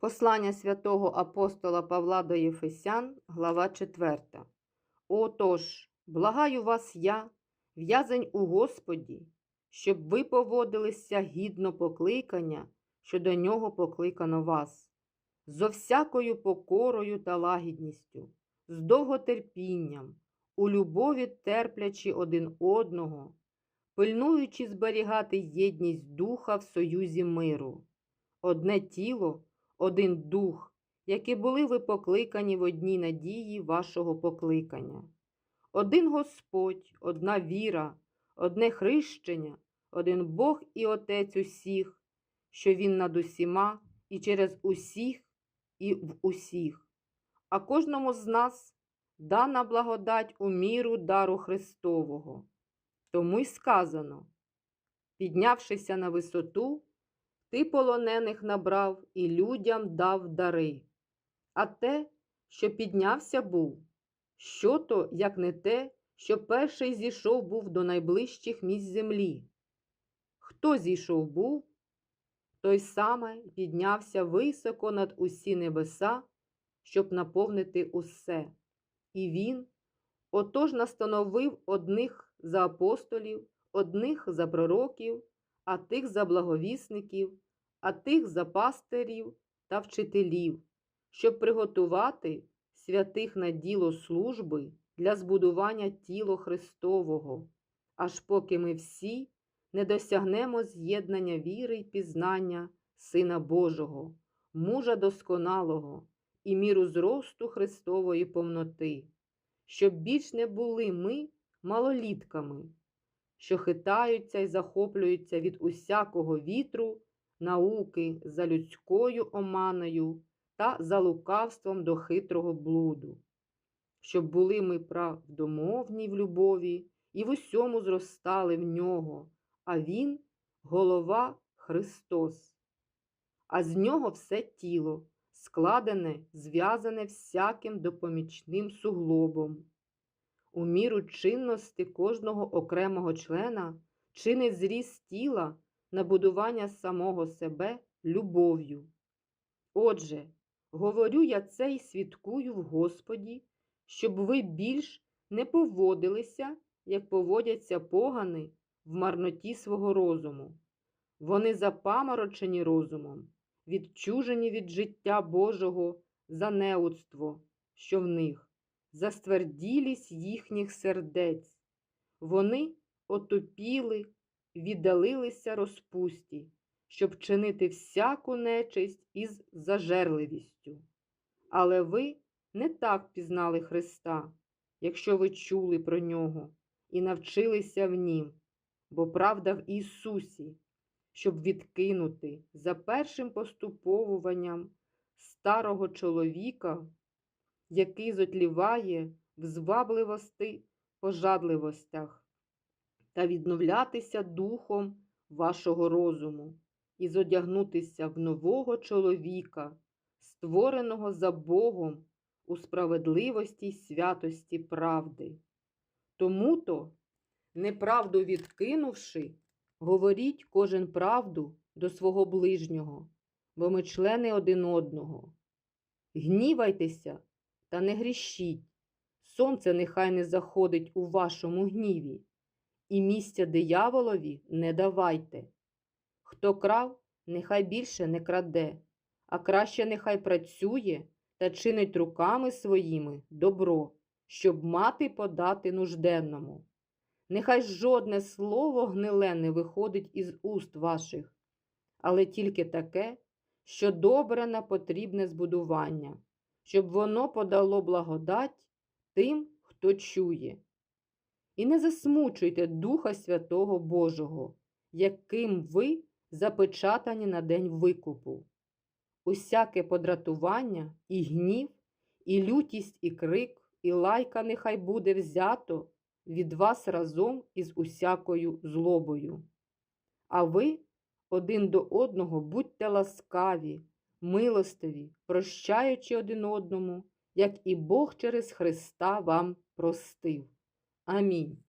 Послання святого апостола Павла до Єфесян, глава 4. Отож, благаю вас я, в'язень у Господі, щоб ви поводилися гідно покликання, що до нього покликано вас, зо всякою покорою та лагідністю, з довготерпінням, у любові терплячи один одного, пильнуючи зберігати єдність духа в союзі миру, одне тіло, один дух, які були ви покликані в одній надії вашого покликання. Один Господь, одна віра, одне хрещення, один Бог і Отець усіх, що Він над усіма і через усіх і в усіх. А кожному з нас дана благодать у міру дару Христового. Тому й сказано, піднявшися на висоту, ти полонених набрав і людям дав дари. А те, що піднявся був, що то, як не те, що перший зійшов був до найближчих місць землі. Хто зійшов був, той саме піднявся високо над усі небеса, щоб наповнити усе. І він отож настановив одних за апостолів, одних за пророків, а тих за благовісників, а тих за пастирів та вчителів, щоб приготувати святих на діло служби для збудування тіла Христового, аж поки ми всі не досягнемо з'єднання віри й пізнання Сина Божого, мужа досконалого і міру зросту Христової повноти, щоб більш не були ми малолітками, що хитаються й захоплюються від усякого вітру, науки за людською оманою та за лукавством до хитрого блуду, щоб були ми правдомовні в любові і в усьому зростали в нього, а Він голова Христос. А з нього все тіло, складене, зв'язане всяким допомічним суглобом. У міру чинності кожного окремого члена чинить зріст тіла на будування самого себе любов'ю. Отже, говорю я це і свідкую в Господі, щоб ви більш не поводилися, як поводяться погани в марноті свого розуму. Вони запаморочені розумом, відчужені від життя Божого за неудство, що в них за стверділість їхніх сердець. Вони отупіли, віддалилися розпусті, щоб чинити всяку нечисть із зажерливістю. Але ви не так пізнали Христа, якщо ви чули про нього і навчилися в Нім, бо правда в Ісусі, щоб відкинути за першим поступовуванням старого чоловіка який зотліває в звабливости пожадливостях, та відновлятися духом вашого розуму і зодягнутися в нового чоловіка, створеного за Богом у справедливості й святості правди. Тому то, неправду відкинувши, говоріть кожен правду до свого ближнього, бо ми члени один одного. Гнівайтеся та не грішіть. Сонце нехай не заходить у вашому гніві, і місця дияволові не давайте. Хто крав, нехай більше не краде, а краще нехай працює та чинить руками своїми добро, щоб мати подати нужденному. Нехай жодне слово гниле не виходить із уст ваших, але тільки таке, що добре на потрібне збудування щоб воно подало благодать тим, хто чує. І не засмучуйте Духа Святого Божого, яким ви запечатані на день викупу. Усяке подратування, і гнів, і лютість, і крик, і лайка нехай буде взято від вас разом із усякою злобою. А ви один до одного будьте ласкаві милостиві, прощаючи один одному, як і Бог через Христа вам простив. Амінь.